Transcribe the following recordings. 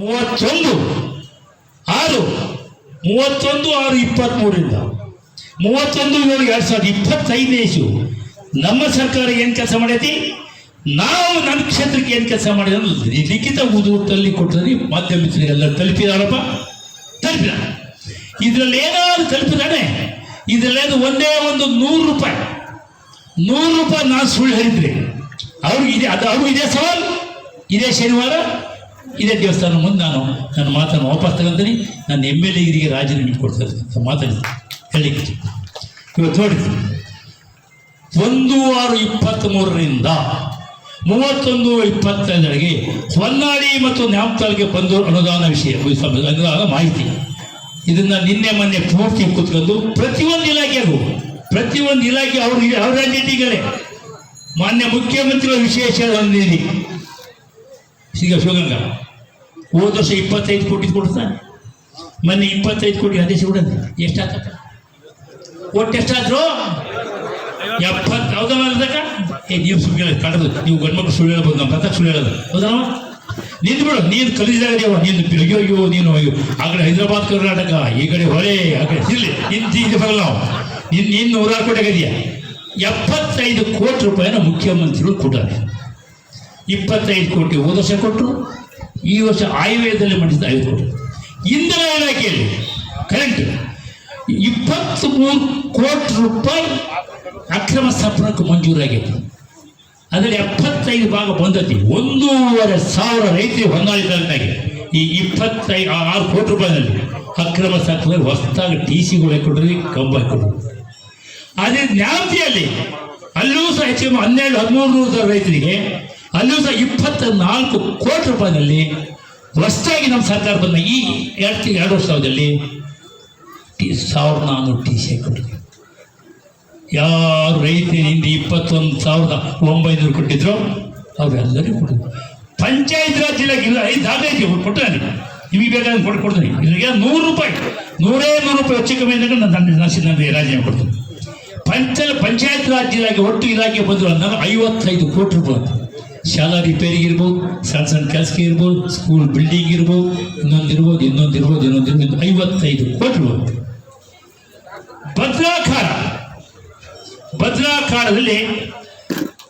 ಮೂವತ್ತೊಂದು, ಆರು ಮೂವತ್ತೊಂದು, ಆರು ಇಪ್ಪತ್ತ್ಮೂರರಿಂದ ಮೂವತ್ತೊಂದು, ಏಳು, ಎರಡು ಸಾವಿರದ ಇಪ್ಪತ್ತೈದನೇ ಇಸು ನಮ್ಮ ಸರ್ಕಾರ ಏನು ಕೆಲಸ ಮಾಡೈತಿ? ನಾವು ನನ್ನ ಕ್ಷೇತ್ರಕ್ಕೆ ಏನು ಕೆಲಸ ಮಾಡಿದ ಲಿಖಿತ ಉದೂಟಲ್ಲಿ ಕೊಟ್ಟರೆ ಮಾಧ್ಯಮಿತರಿಗೆಲ್ಲ ತಲುಪಿದಾರಪ್ಪ. ತಲುಪಿದ. ಇದರಲ್ಲಿ ಏನಾದ್ರು ತಲುಪಿದಾನೆ? ಇದರಲ್ಲೇನು ಒಂದೇ ಒಂದು ನೂರು ರೂಪಾಯಿ. ನೂರು ರೂಪಾಯಿ ನಾನು ಸುಳ್ಳು ಹೇಳಿದ್ರಿ. ಅವ್ರಿಗೆ ಇದೆ ಅದು ಅವ್ರಿಗೂ ಇದೇ ಸವಾಲ್. ಇದೇ ಶನಿವಾರ. ಇದೇ ದೇವಸ್ಥಾನ ಮುಂದೆ ನಾನು ನನ್ನ ಮಾತನ್ನು ವಾಪಸ್ ತಗೊಂತೀನಿ ನನ್ನ ಎಂ ಎಲ್ ಎಗಿರಿಗೆ ರಾಜೀನಾಮೆ ಕೊಡ್ತಾ ಅಂತ ಮಾತಾಡಿ ಹೇಳಿಕೆ ಇವತ್ತು ನೋಡಿ ಒಂದು ಆರು ಇಪ್ಪತ್ತ್ಮೂರರಿಂದ ಮೂವತ್ತೊಂದು ಇಪ್ಪತ್ತೈದರಿಗೆ ಹೊನ್ನಾಳಿ ಮತ್ತು ನ್ಯಾಮತಾಲ್ಗೆ ಬಂದು ಅನುದಾನ ವಿಷಯ ಅನುದಾನ ಮಾಹಿತಿ. ಇದನ್ನು ನಿನ್ನೆ ಮೊನ್ನೆ ಪೂರ್ತಿ ಕೂತ್ಕೊಂಡು ಪ್ರತಿಯೊಂದು ಇಲಾಖೆಗೂ, ಪ್ರತಿಯೊಂದು ಇಲಾಖೆ ಅವ್ರ ಅವರ ಮಾನ್ಯ ಮುಖ್ಯಮಂತ್ರಿಗಳ ವಿಶೇಷ ನಿಧಿ ಈಗ ಶಿವಗಂಗಾ ಹೋದ ವರ್ಷ ಇಪ್ಪತ್ತೈದು ಕೋಟಿ ಕೊಡ್ತಾನೆ ಮೊನ್ನೆ ಇಪ್ಪತ್ತೈದು ಕೋಟಿ ಅದೇ ಬಿಡೋದು ಎಷ್ಟಾಗ್ತಕ್ಕ ಒಟ್ಟು ಎಷ್ಟಾದ್ರು? ಎಪ್ಪತ್ತು ಹೌದಲ್ಲ ಅದಕ್ಕ ಏ, ನೀವು ಸುಳ್ಳು ಕಡದು. ನೀವು ಗಂಡ್ಮಕ್ಳು ಸುಳ್ಳು ಹೇಳ್ಬೋದು, ನಮ್ಮ ಪ್ರತಾಪ್ ಸುಳ್ಳು ಹೇಳೋದು. ಹೌದಾ ನಿಂದು ಬಿಡು ನೀನು ಕಲಿಸಿದಾಗ ನೀನು ಅಯ್ಯೋ ಅಯ್ಯೋ, ನೀನು ಅಯ್ಯೋ. ಆ ಕಡೆ ಹೈದರಾಬಾದ್, ಕರ್ನಾಟಕ, ಈ ಕಡೆ ಹೊರೆ ಆ ಕಡೆ ಇಲ್ಲಿ ನಿಂತು ಬರಲ್ಲ ನಾವು. ನಿನ್ನ ನಿನ್ನ ನೂರಾರು ಕೋಟಿ ಆಗಿದೆಯಾ? ಎಪ್ಪತ್ತೈದು ಕೋಟಿ ರೂಪಾಯಿನ ಮುಖ್ಯಮಂತ್ರಿಗಳು ಕೊಟ್ಟಾರೆ ಇಪ್ಪತ್ತೈದು ಕೋಟಿ ಹೋದ ವರ್ಷ ಕೊಟ್ಟರು ಈ ವರ್ಷ ಆಯುರ್ವೇದದಲ್ಲಿ ಮಾಡಿಸಿದ ಐದು ಕೋಟಿ. ಇಂಧನ ಇಲಾಖೆಯಲ್ಲಿ ಕರೆಂಟ್ ಇಪ್ಪತ್ತ್ ಮೂರು ಕೋಟಿ ರೂಪಾಯಿ ಅಕ್ರಮ ಸ್ಥಾಪನಕ್ಕೆ ಮಂಜೂರಾಗಿತ್ತು. ಅದರಲ್ಲಿ ಎಪ್ಪತ್ತೈದು ಭಾಗ ಬಂದತಿ. ಒಂದೂವರೆ ಸಾವಿರ ರೈತರಿಗೆ ಹೊಂದಾಳಿ ತಾಲೂಕಾಗಿ ಈ ಇಪ್ಪತ್ತೈದು ಆರು ಕೋಟಿ ರೂಪಾಯಿನಲ್ಲಿ ಅಕ್ರಮ ಸಂಪರ್ಕ ಹೊಸದಾಗಿ ಟಿ ಸಿಗಳು ಹಾಕೊಡ್ರಿ ಕಂಬ ಹಾಕೊಡ್ರಿ ಅದೇ ಜ್ಞಾಪತಿಯಲ್ಲಿ ಅಲ್ಲೂ ಸಹ ಹೆಚ್ಚು ಹನ್ನೆರಡು, ಹದಿಮೂರು ನೂರು ಸಾವಿರ ರೈತರಿಗೆ ಅಲ್ಲೂ ಸಹ ಇಪ್ಪತ್ತ ನಾಲ್ಕು ಕೋಟಿ ರೂಪಾಯಿನಲ್ಲಿ ಹೊಸದಾಗಿ ನಮ್ಮ ಸರ್ಕಾರ ಬಂದ ಈ ಎರಡು ಎರಡು ವರ್ಷದಲ್ಲಿ ಟಿ ಸಾವಿರದ ನಾನ್ನೂರು ಟಿ ಸಿ ಕೊಟ್ಟಿದೆ. ಯಾರು ರೈತರಿಂದ ಇಪ್ಪತ್ತೊಂದು ಸಾವಿರದ ಒಂಬೈನೂರು ಕೊಟ್ಟಿದ್ರು ಅವರೆಲ್ಲರಿಗೂ ಕೊಟ್ಟಿದ್ರು. ಪಂಚಾಯತ್ ರಾಜ್ ಇಲ್ಲ ಐದು ಐತಿ ಕೊಟ್ಟರೆ ನಿಮಗೆ ಬೇಕಾದ್ರೆ ಕೊಟ್ಟು ಕೊಡ್ತೀನಿ. ಇಲ್ಲಿಗೆ ನೂರು ರೂಪಾಯಿ. ನೂರೇ ನೂರು ರೂಪಾಯಿ ಹೆಚ್ಚು ಕಮ್ಮಿ ಅಂದ್ರೆ ನಾನು ನನ್ನ ರಾಜೀನಾಮೆ ಕೊಡ್ತೀನಿ. ಪಂಚ ಪಂಚಾಯತ್ ರಾಜ್ ಇಲಾಖೆ ಒಟ್ಟು ಇಲಾಖೆ ಬಂದರು ಅಂದಾಗ ಐವತ್ತೈದು ಕೋಟಿ ರೂಪಾಯಿ. ಶಾಲಾ ರಿಪೇರಿಗೆ ಇರ್ಬೋದು, ಸಣ್ಣ ಸಣ್ಣ ಕೆಲಸಕ್ಕೆ ಇರ್ಬೋದು ಸ್ಕೂಲ್ ಬಿಲ್ಡಿಂಗ್ ಇರ್ಬೋದು, ಇನ್ನೊಂದು ಇರ್ಬೋದು ಇನ್ನೊಂದು ಇರ್ಬೋದು ಇನ್ನೊಂದು ಇರ್ಬೋದು ಐವತ್ತೈದು ಕೋಟಿ ಭದ್ರಾಕಾರ, ಭದ್ರಾಕಾರದಲ್ಲಿ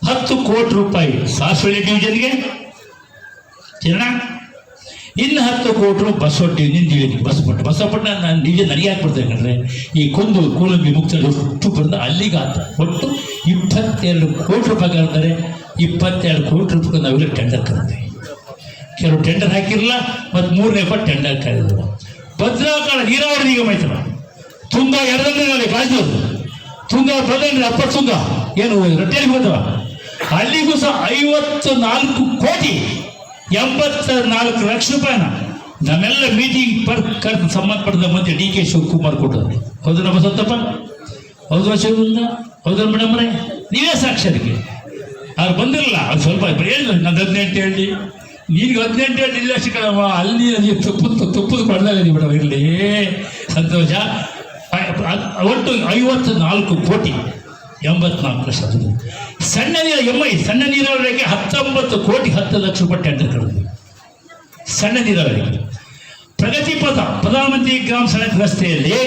ಹತ್ತು ಕೋಟಿ ರೂಪಾಯಿ ಸಾಸಿವೆ ಡಿವಿಜನ್ಗೆ ಚೆನ್ನ ಇನ್ನು ಹತ್ತು ಕೋಟಿ ರೂಪಾಯಿ ಬಸವಟ್ಟಿ ಡಿವಿಜನ್ ಬಸವಪಟ್ಟ ಬಸವಪಟ್ಟ ನಾನು ಡಿವಿಜನ್ ನನಗೆ ಯಾಕೆ ಬರ್ತದೆ ಯಾಕಂದರೆ ಈ ಕೊಂದು ಕೂಲಂಬಿ ಮುಕ್ತ ಅಲ್ಲಿಗೆ ಆತ. ಒಟ್ಟು ಇಪ್ಪತ್ತೆರಡು ಕೋಟಿ ರೂಪಾಯಿ ಕರೆದರೆ ಇಪ್ಪತ್ತೆರಡು ಕೋಟಿ ರೂಪಾಯಿ ನಾವೆಲ್ಲ ಟೆಂಡರ್ ಕರೆದ್ವಿ ಕೆಲವು ಟೆಂಡರ್ ಹಾಕಿರಲಿಲ್ಲ, ಮತ್ತು ಮೂರನೇ ಪಟ್ಟು ಟೆಂಡರ್ ಕರೆದಿಲ್ಲ ಭದ್ರಾಕಾಳ ನೀರಾವರಿ ನಿಗಮ ಐತಲ್ಲ ತುಂಬ ಎರಡನೇ ಕಾಯ್ದೋದು ತುಂಗ ಪ್ರಧಾನಿ ಅಪ್ಪ ತುಂಗ. ಏನು, ರೊಟ್ಟಿಯಲ್ಲಿ ಬಂದವ ಅಲ್ಲಿಗೂ ಸಹ ಐವತ್ತು ನಾಲ್ಕು ಕೋಟಿ ಎಂಬತ್ತ ನಾಲ್ಕು ಲಕ್ಷ ರೂಪಾಯಿನ ನಮ್ಮೆಲ್ಲ ಮೀಟಿಂಗ್ ಪರ್ ಕರೆದು ಸಂಬಂಧಪಟ್ಟ ಮಂತ್ರಿ ಡಿ ಕೆ ಶಿವಕುಮಾರ್ ಕೊಟ್ಟರು ಹೌದು ನಮ್ಮ ಸತ್ತಪ್ಪ ಹೌದು ಶಿವಲಿಂಗ ಹೌದು ಮೇಡಮ್ರೆ ನೀವೇ ಸಾಕ್ಷರಿಗೆ ಅವ್ರು ಬಂದಿರಲ್ಲ ಅದು ಸ್ವಲ್ಪ ಹೇಳಿ ನಂದು ಹದಿನೆಂಟು ಹೇಳಿ ನೀನು ಹದಿನೆಂಟು ಹೇಳಿ ಇಲ್ಲ ಸಿಕ್ಕಮ್ಮ ಅಲ್ಲಿ ನೀವು ತುಪ್ಪದ ತುಪ್ಪದ ನೀವು ಮೇಡಮ್ ಇರಲಿ. ಸಂತೋಷ. ಒಟ್ಟು ಐವತ್ತು ನಾಲ್ಕು ಕೋಟಿ. ಎಂಬತ್ನಾಲ್ಕು ಲಕ್ಷ ಸಣ್ಣ ನೀರು ಎಂ ಐ ಸಣ್ಣ ನೀರಾವರಿಗೆ ಹತ್ತೊಂಬತ್ತು ಕೋಟಿ ಹತ್ತು ಲಕ್ಷ ರೂಪಾಯಿ ಟೆಂಡರ್ ಕಳೆದು ಸಣ್ಣ ನೀರಾವರಿಗೆ. ಪ್ರಗತಿ ಪಥ, ಪ್ರಧಾನಮಂತ್ರಿ ಗ್ರಾಮ ಸಡಕ್ ರಸ್ತೆಯಲ್ಲಿ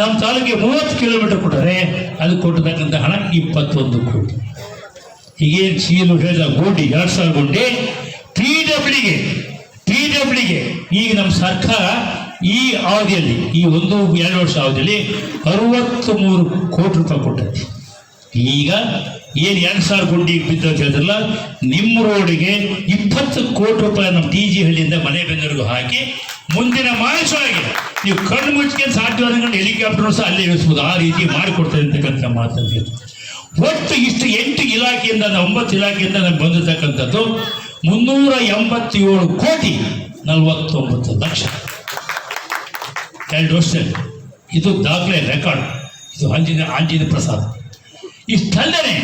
ನಮ್ಮ ತಾಲೂಕಿಗೆ ಮೂವತ್ತು ಕಿಲೋಮೀಟರ್ ಕೊಟ್ಟರೆ ಅದು ಕೊಟ್ಟತಕ್ಕಂಥ ಹಣ ಇಪ್ಪತ್ತೊಂದು ಕೋಟಿ. ಈಗೇನು ಸೀಲು ಹೇಳಿದ ಗೋಡಿ, ಎರಡು ಸಾವಿರ ಗುಂಡಿ ಪಿ ಡಬ್ಲ್ಯೂಗೆ ಪಿ ಡಬ್ಲ್ಯೂಗೆ ಈಗ ನಮ್ಮ ಸರ್ಕಾರ ಈ ಅವಧಿಯಲ್ಲಿ, ಈ ಒಂದು ಎರಡು ವರ್ಷ ಅವಧಿಯಲ್ಲಿ ಅರವತ್ತು ಮೂರು ಕೋಟಿ ರೂಪಾಯಿ ಕೊಟ್ಟೈತಿ. ಈಗ ಏನು ಎರಡು ಸಾವಿರ ಗುಂಡಿ ಬಿದ್ದು ಅಂತ ಹೇಳಿದ್ರಲ್ಲ, ನಿಮ್ಮ ರೋಡಿಗೆ ಇಪ್ಪತ್ತು ಕೋಟಿ ರೂಪಾಯಿ ನಮ್ಮ ಟಿ ಜಿ ಹಳ್ಳಿಯಿಂದ ಮನೆ ಬೆನ್ನೂರಿಗೂ ಹಾಕಿ ಮುಂದಿನ ಮಾನಸವಾಗಿ ನೀವು ಕಣ್ಣು ಮುಚ್ಕೊಂಡು ಸಾಧ್ಯವಾದ ಹೆಲಿಕಾಪ್ಟರ್ ಸಹ ಅಲ್ಲೇ ಇಳಿಸ್ಬೋದು. ಆ ರೀತಿ ಮಾಡಿಕೊಡ್ತಾರೆ ಅಂತಕ್ಕಂಥ ಮಾತಂತ ಒಟ್ಟು ಇಷ್ಟು ಎಂಟು ಇಲಾಖೆಯಿಂದ ಒಂಬತ್ತು ಇಲಾಖೆಯಿಂದ ನಮ್ಗೆ ಬಂದಿರತಕ್ಕಂಥದ್ದು ಮುನ್ನೂರ ಎಂಬತ್ತೇಳು ಕೋಟಿ ನಲವತ್ತೊಂಬತ್ತು ಲಕ್ಷ. ಎರಡು ವರ್ಷ ಇದು ದಾಖಲೆ ರೆಕಾರ್ಡ್. ಇದು ಆಂಜನೇಯ ಆಂಜನೇಯ ಪ್ರಸಾದ್. ಇಷ್ಟಲ್ಲದೆ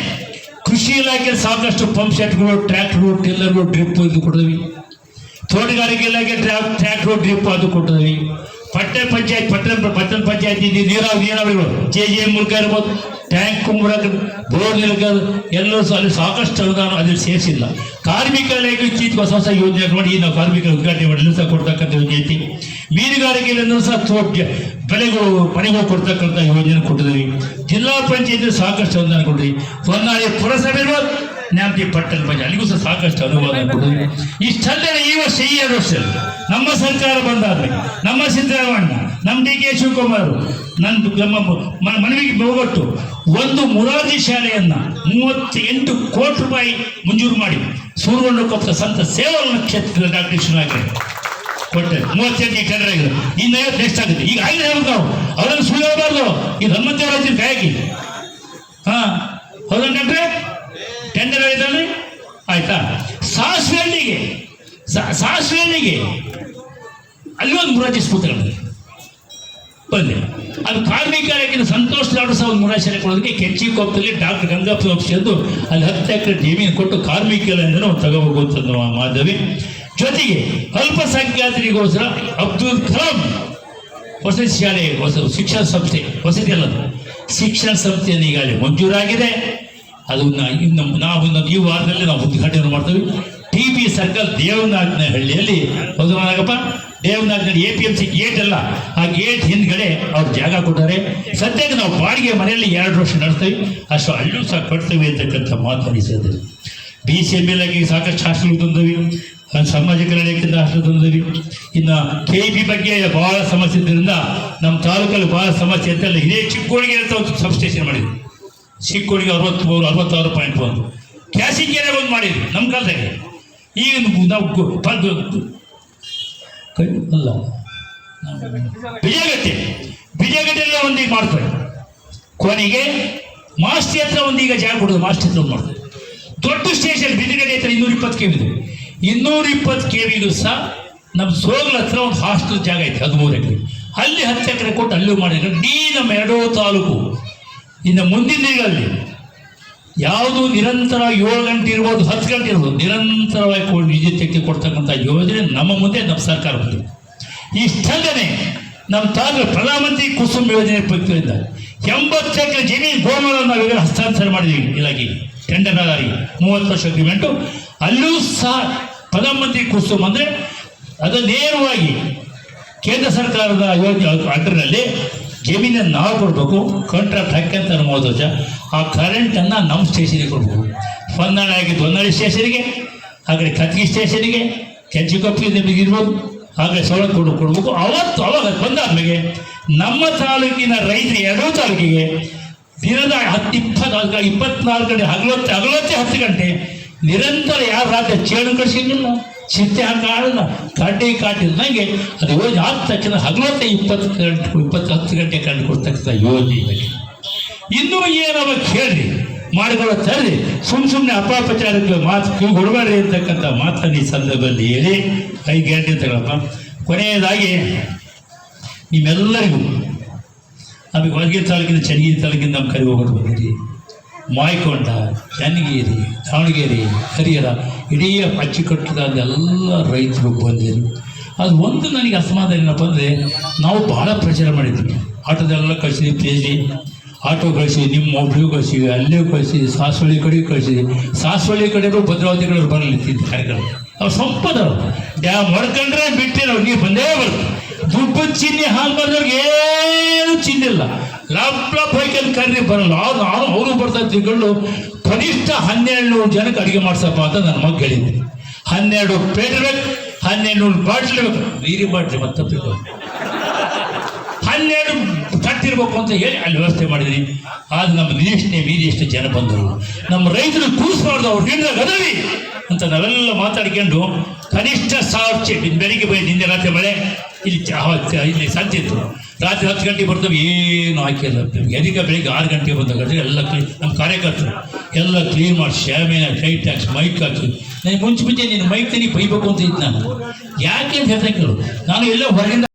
ಕೃಷಿ ಇಲಾಖೆ ಸಾಕಷ್ಟು ಪಂಪ್ ಸೆಟ್ಗಳು ಟ್ರ್ಯಾಕ್ಟ್ರು ಟಿಲ್ಲರ್ಗಳು, ಡ್ರಿಪ್ ಇದು ಕೊಡಿದ್ವಿ ತೋಟಗಾರಿಕೆ ಇಲಾಖೆ ಟ್ರ್ಯಾಕ್ ಟ್ರ್ಯಾಕ್ಟ್ರು ಡ್ರಿಪ್ ಅದು ಕೊಟ್ಟಿದ್ವಿ ಪಟ್ಟಣ ಪಂಚಾಯತ್, ಪಟ್ಟಣ ಪಟ್ಟಣ ಪಂಚಾಯತ್ ನೀರಾವರಿ, ನೀರಾವರಿಗಳು. ಜೆ ಜೆ ಮೂಲಕ ಇರ್ಬೋದು ಟ್ಯಾಂಕ್ ಮೂಲಕ ಬೋರ್ ನಿಲ್ಕ ಎಲ್ಲರೂ ಸಹ ಅಲ್ಲಿ ಸಾಕಷ್ಟು ಅನುದಾನ ಅದರಲ್ಲಿ ಸೇರಿಸಿಲ್ಲ. ಕಾರ್ಮಿಕ ಇಲಾಖೆ ಇತ್ತೀಚೆಗೆ ಹೊಸ ಹೊಸ ಯೋಜನೆ ಮಾಡಿ ನಾವು ಕಾರ್ಮಿಕರ ಉದ್ಘಾಟನೆ ಮಾಡಲು ಸಹ ಕೊಡ್ತಕ್ಕಂಥ ಯೋಜನೆ ಐತಿ. ಮೀನುಗಾರಿಕೆಯಲ್ಲೂ ಸಹ ತೋಟ ಬೆಳೆಗಳು, ಮನೆಗಳು ಕೊಡ್ತಕ್ಕಂಥ ಯೋಜನೆ ಕೊಟ್ಟಿದ್ವಿ ಜಿಲ್ಲಾ ಪಂಚಾಯತ್ ಸಾಕಷ್ಟು ಅನುದಾನ ಕೊಡ್ರಿ ಹೊನ್ನಾಳಿ ಪುರಸಭೆ ನ್ಯಾಮತಿ ಪಟ್ಟಣ ಪಂಚಾಯತ್ ಅಲ್ಲಿಗೂ ಸಹ ಸಾಕಷ್ಟು ಅನುಭವ ಇಷ್ಟಲ್ಲೇ ಈ ವರ್ಷ ಈ ಎರಡು ವರ್ಷ ನಮ್ಮ ಸರ್ಕಾರ ಬಂದಾದ್ರೆ ನಮ್ಮ ಸಿದ್ದರಾಮಣ್ಣ ನಮ್ಮ ಡಿ ಕೆ ಶಿವಕುಮಾರ್ ನನ್ನ ನಮ್ಮ ಮನವಿಗೆ ಬಹುಗೊಟ್ಟು ಒಂದು ಮುರಾರ್ಜಿ ಶಾಲೆಯನ್ನ ಮೂವತ್ತೆಂಟು ಕೋಟಿ ರೂಪಾಯಿ ಮಂಜೂರು ಮಾಡಿ ಸೂರ್ಯಗೊಂಡ ಕೊಪ್ಪ ಸಂತ ಸೇವಾ ನಕ್ಷತ್ರ ಡಾಕ್ಟರ್ ಶಿವನಾಗಿ ಕೊಟ್ಟೆ ಮೂವತ್ತೆಂಟು ಟೆಂಡರ್ ಆಗಿದೆ. ನೆಕ್ಸ್ಟ್ ಆಗುತ್ತೆ. ಈಗ ಆಗಿದೆ ಹೇಳ್ಬೇಕು ನಾವು. ಅವರನ್ನು ಸುಳ್ಳು ಈ ಇದು ನಮ್ಮಂತೆ ರಾಜ್ಯ ಕೈಯಾಗಿ. ಹಾ. ಹೌದಾ ಡಾಕ್ಟ್ರೆ? ಹಣ್ಣಿಗೆ ಅಲ್ಲಿ ಒಂದು ಮುರಾಜಿ ಸ್ಪೂರ್ತಿ ಬಂದೆ ಅದು ಕಾರ್ಮಿಕ ಇಲಾಖೆಯಿಂದ ಸಂತೋಷ್ ಲಾಡು ಸಹ ಒಂದು ಮುರಾಶಾಲೆ ಕೊಡೋದಕ್ಕೆ ಕೆಂಚಿ ಕೊಪ್ಪದಲ್ಲಿ ಡಾಕ್ಟರ್ ಗಂಗಾಪ್ಪ ಎಂದು ಅಲ್ಲಿ ಹತ್ತು ಎಕರೆ ಜಮೀನು ಕೊಟ್ಟು ಕಾರ್ಮಿಕ ಇಲಾಖೆಯಿಂದ ನಾವು ತಗೋಬೇಕು ನಾವು ಮಾಧವಿ ಜೊತೆಗೆ ಅಲ್ಪಸಂಖ್ಯಾತರಿಗೋಸ್ಕರ ಅಬ್ದುಲ್ ಕಲಾಂ ವಸತಿ ಶಾಲೆ ಶಿಕ್ಷಣ ಸಂಸ್ಥೆ, ವಸತಿ ಅಲ್ಲ ಶಿಕ್ಷಣ ಸಂಸ್ಥೆಯನ್ನು ಈಗಾಗಲೇ ಮಂಜೂರಾಗಿದೆ. ಅದು ಇನ್ನು ನಾವು ಇನ್ನು ಈ ವಾರದಲ್ಲಿ ನಾವು ಉದ್ಘಾಟನೆ ಮಾಡ್ತೀವಿ. ಟಿ ಬಿ ಸರ್ಕಲ್ ದೇವನಾಥನ ಹಳ್ಳಿಯಲ್ಲಿ. ಹೌದು Nagappa? ದೇವನಾಥನ A P M C gate ಅಲ್ಲ. ಆ ಗೇಟ್ ಹಿಂದ್ಗಡೆ ಅವ್ರು ಜಾಗ ಕೊಟ್ಟಾರೆ ಸದ್ಯಕ್ಕೆ ನಾವು ಬಾಡಿಗೆ ಮನೆಯಲ್ಲಿ ಎರಡು ವರ್ಷ ನಡೆಸ್ತೀವಿ. ಅಷ್ಟು ಅಲ್ಲೂ ಸಹ ಕಟ್ತೀವಿ ಅಂತಕ್ಕಂಥ ಮಾತಾಡಿಸಿದ್ರು ಬಿ ಸಿ ಎಂ ಎಲ್ ಆಗಿ ಸಾಕಷ್ಟು ಹಾಸ್ಟೆಲ್ ತಂದವಿ. ಸಮಾಜ ಕಲ್ಯಾಣಕ್ಕಿಂತ ಹಾಸ್ಟೆಲ್ ತಂದವಿ. ಇನ್ನು ಕೆ ಬಿ ಬಗ್ಗೆ ಭಾಳ ಸಮಸ್ಯೆ ಇದ್ದರಿಂದ ನಮ್ಮ ತಾಲೂಕಲ್ಲಿ ಭಾಳ ಸಮಸ್ಯೆ ಅಂತ ಇದೇ ಚಿಕ್ಕೋಳಿಗೆ ಅಂತ ಒಂದು ಸಬ್ಸ್ಟೇಷನ್ ಮಾಡಿದ್ವಿ. ಅರವತ್ತು ಮೂರು ಅರವತ್ತಾರು ಪಾಯಿಂಟ್ ಒಂದು. ಕ್ಯಾಸಿಂಗೇನೆ ಒಂದು ಮಾಡಿದ್ವಿ, ನಮ್ಮ ಕಾಲದಾಗೆ. ಈಗ ನಾವು ಗು- ಬಂದು ಕೈ ಅಲ್ಲ ವಿಜಯಗಟ್ಟೆ ವಿಜಯಗಟ್ಟೆಲ್ಲ ಒಂದೀಗ ಮಾಡ್ತಾರೆ. ಕೊನೆಗೆ ಮಾಸ್ತಿ ಹತ್ರ ಒಂದೀಗ ಜಾಗ ಕೊಡೋದು, ಮಾಸ್ತಿ ಹತ್ರ ಒಂದು ಮಾಡ್ತಾರೆ. ದೊಡ್ಡ ಸ್ಟೇಷನ್ ಬಿಜಗಡೆ ಹತ್ರ ಇನ್ನೂರ ಇಪ್ಪತ್ತು ಕೆ ಇದೆ. ಇನ್ನೂರ ಇಪ್ಪತ್ತು ಕೆ ವಿಗೂ ಸಹ ನಮ್ಮ ಸೋಗಲ ಹತ್ರ ಒಂದು ಹಾಸ್ಟೆಲ್ ಜಾಗ ಐತೆ, ಹದಿಮೂರು ಎಕರೆ. ಅಲ್ಲಿ ಹತ್ತು ಎಕರೆ ಕೊಟ್ಟು ಅಲ್ಲೂ ಮಾಡಿದ್ರೆ ಡೀ ನಮ್ಮ ಎರಡೋ ತಾಲೂಕು. ಇನ್ನು ಮುಂದಿನ ದಿನಗಳಲ್ಲಿ ಯಾವುದು ನಿರಂತರ ಏಳು ಗಂಟೆ ಇರ್ಬೋದು, ಹತ್ತು ಗಂಟೆ ಇರ್ಬೋದು, ನಿರಂತರವಾಗಿ ಕೊ- ವಿದ್ಯುತ್ ಶಕ್ತಿ ಕೊಡ್ತಕ್ಕಂಥ ಯೋಜನೆ ನಮ್ಮ ಮುಂದೆ ನಮ್ಮ ಸರ್ಕಾರ ಬಂದಿದೆ. ಇಷ್ಟಲ್ಲದೆ ನಮ್ಮ ತಾಲೂಕು ಪ್ರಧಾನಮಂತ್ರಿ ಕುಸುಮ್ ಯೋಜನೆ ಪೈಕಿಯಿಂದ ಎಂಬತ್ತು ಎಕರೆ ಜಮೀನು ಗೋಮಗಳನ್ನು ಹಸ್ತಾಂತರ ಮಾಡಿದ್ದೀವಿ ಇಲಾಖೆ ಟೆಂಡರ್ ಆಧಾರಿಗೆ ಮೂವತ್ತು ವರ್ಷ ಅಗ್ರಿಮೆಂಟು ಅಲ್ಲೂ ಸಹ ಪ್ರಧಾನಮಂತ್ರಿ ಕುಸುಮ್ ಅಂದರೆ ಅದು ನೇರವಾಗಿ ಕೇಂದ್ರ ಸರ್ಕಾರದ ಯೋಜನೆ ಜಮೀನನ್ನು ನಾವು ಕೊಡಬೇಕು ಕಾಂಟ್ರಾಕ್ಟ್ ಹಾಕ್ಯಂತ ಮೂವತ್ತು ವರ್ಷ ಆ ಕರೆಂಟನ್ನು ನಮ್ಮ ಸ್ಟೇಷನಿಗೆ ಕೊಡಬೇಕು. ಹೊನ್ನಾಳಿ ಆಗಿದ್ದು ಹೊನ್ನಾಳಿ ಸ್ಟೇಷನಿಗೆ ಹಾಗೆ ಕತ್ಗಿ ಸ್ಟೇಷನಿಗೆ ಕೆಂಚಿಕೊಪ್ಪಿಗೆ ನಿಮಗೆ ಇರ್ಬೋದು. ಹಾಗೆ ಸವಲತ್ತು ಕೊಡು ಕೊಡಬೇಕು. ಅವತ್ತು ಅವಾಗ ಬಂದಾದ್ಮೇಲೆ ನಮ್ಮ ತಾಲೂಕಿನ ರೈತರು ಎರಡೂ ತಾಲೂಕಿಗೆ ದಿನದ ಹತ್ತು ಇಪ್ಪತ್ತು ಇಪ್ಪತ್ನಾಲ್ಕು ಗಂಟೆ, ಹಗಲೊತ್ತೆ ಹಗಲೊತ್ತೆ ಹತ್ತು ಗಂಟೆ ನಿರಂತರ ಯಾರು ರಾತ್ರಿ ಚೇಳು ಕಳಿಸಿಲ್ಲ ಹಾಕಿ ಆಡಲ್ಲ ಕಡ್ಡೆ ಕಾಟಿದಂಗೆ ಅದು ಯೋಜನೆ ಆದ ತಕ್ಷಣ ಹಗಲೊತ್ತೆ ಇಪ್ಪತ್ತು ಗಂಟೆ ಇಪ್ಪತ್ತು ಹತ್ತು ಗಂಟೆ ಕಂಡು ಕೊಡ್ತಕ್ಕಂಥ ಯೋಜನೆ ಬಗ್ಗೆ ಇನ್ನೂ ಏನವ ಕೇಳಿ ಮಾಡಿಕೊಳ್ಳೋ ತರಲಿ ಸುಮ್ ಸುಮ್ಮನೆ ಅಪಾಪಚಾರಕ್ಕೆ ಮಾತು ಕಿವಿ ಕೊಡಬೇಡ್ರಿ ಅಂತಕ್ಕಂಥ ಮಾತನ್ನು ಈ ಸಂದರ್ಭದಲ್ಲಿ ಹೇಳಿ ಕೈ ಗ್ಯಾರಂಟಿ ತಗೊಳಪ್ಪ. ಕೊನೆಯದಾಗಿ, ನಿಮ್ಮೆಲ್ಲರಿಗೂ ನಮಗೆ ಒಳಗೆ ತಾಲೂಕಿನ ಚನ್ನಗಿರಿ ತಾಲೂಕಿನ ನಮ್ಮ ಕರಿ ಹೋಗೋದು ಬಂದಿರಿ. ಮಾಯ್ಕೊಂಡ, ಚನ್ನಗಿರಿ. ದಾವಣಗೆರೆ ಹರಿಹರ, ಇಡೀ ಅಚ್ಚುಕಟ್ಟದ ಎಲ್ಲ ರೈತರು ಬಂದಿದ್ದರು ಅದು ಒಂದು ನನಗೆ ಅಸಮಾಧಾನ ಏನಪ್ಪ ಅಂದರೆ, ನಾವು ಭಾಳ ಪ್ರಚಾರ ಮಾಡಿದ್ವಿ. ಆಟೋದೆಲ್ಲ ಕಳಿಸಿದ್ವಿ ಪೇಜಿ ಆಟೋ ಕಳಿಸಿ ನಿಮ್ಮ ಒಬ್ಳಿಗೂ ಕಳಿಸಿದ್ವಿ ಅಲ್ಲೇ ಕಳಿಸಿ ಸಾಸವಳ್ಳಿ ಕಡೆಗೂ ಕಳಿಸಿದ್ವಿ. ಸಾಸವಳ್ಳಿ ಕಡೆಗೂ ಭದ್ರಾವತಿ ಬರಲಿ ಕಾರ್ಯಕ್ರಮ. ಅವ್ರು ಸಂಪದವರು. ಡ್ಯಾಮ್ ಹೊಡ್ಕೊಂಡ್ರೆ ಬಿಟ್ಟಿರೋ ನೀರು ಬಂದೇ ಬರುತ್ತೆ ದುಡ್ಡು ಚಿನ್ನೆ ಹಾಲು ಬರೋರ್ಗೆ ಏನು ಚಿನ್ನಿಲ್ಲ ಲಪ್ ಲಪ್ ಹೋಯ್ಕೊಂಡು ಕರ್ರಿ ಬರಲ್ಲ. ಅವ್ರು ನಾನು ಅವರು ಬರ್ತಾ ತಿಳ್ಕೊಂಡು ಕನಿಷ್ಠ ಹನ್ನೆರಡು ನೂರು ಜನಕ್ಕೆ ಅಡುಗೆ ಮಾಡ್ಸಪ್ಪ ಅಂತ ನನ್ನ ಮಗ ಹೇಳಿದ್ದೆ. ಹನ್ನೆರಡು ಪೇಟ್ ಬೇಕು ಹನ್ನೆರಡು ನೂರು ಬಾಟ್ಲಿ ಬೇಕು. ನೀರಿ ಬಾಟ್ಲಿ ಮತ್ತೆ ಹನ್ನೆರಡು ಅಂತ ಹೇಳಿ ಅಲ್ಲಿ ವ್ಯವಸ್ಥೆ ಮಾಡಿದ್ರಿ. ಆದ್ರೆ ನಮ್ಮ ನಿರೀಕ್ಷಣೆ ಎಷ್ಟು ಜನ ಬಂದರು. ನಮ್ಮ ರೈತರು ಕೂಸ್ಬಾರ್ದು ಅವ್ರು ಹಿಡಿದ ಗದರಿ ಅಂತ ನಾವೆಲ್ಲ ಮಾತಾಡ್ಕೊಂಡು ಕನಿಷ್ಠ ಸಾವಿರ ಚೆಕ್ ಬೆಳಿಗ್ಗೆ ಬೈ ನಿನ್ನೆ ರಾತ್ರಿ ಮಳೆ, ಇಲ್ಲಿ ಇಲ್ಲಿ ಸಂಜೆ ಇತ್ತು. ರಾತ್ರಿ ಹತ್ತು ಗಂಟೆ ಬರ್ತವೆ, ಏನು ಹಾಕಿಲ್ಲ. ಎದಿಗ ಬೆಳಿಗ್ಗೆ ಆರು ಗಂಟೆಗೆ ಬಂದಾಗ ಎಲ್ಲ ಕ್ಲೀನ್ ನಮ್ಮ ಕಾರ್ಯಕರ್ತರು ಎಲ್ಲ ಕ್ಲೀನ್ ಮಾಡಿ, ಶ್ಯಾಮೇನ ಲೈಟ್ ಹಾಕ್ಸಿ ಮೈಕ್ ಹಾಕಿ ನನಗೆ ಮುಂಚೆ ಮುಂಚೆ ನೀನು ಮೈಕ್ ತನಿ ಬೈಬೇಕು ಅಂತ ಇದ್ದು ನಾನು. ಯಾಕೆ ಅಂತ ಹೇಳ್ತಾ ನಾನು ಎಲ್ಲ ಹೊರಗಿಂದ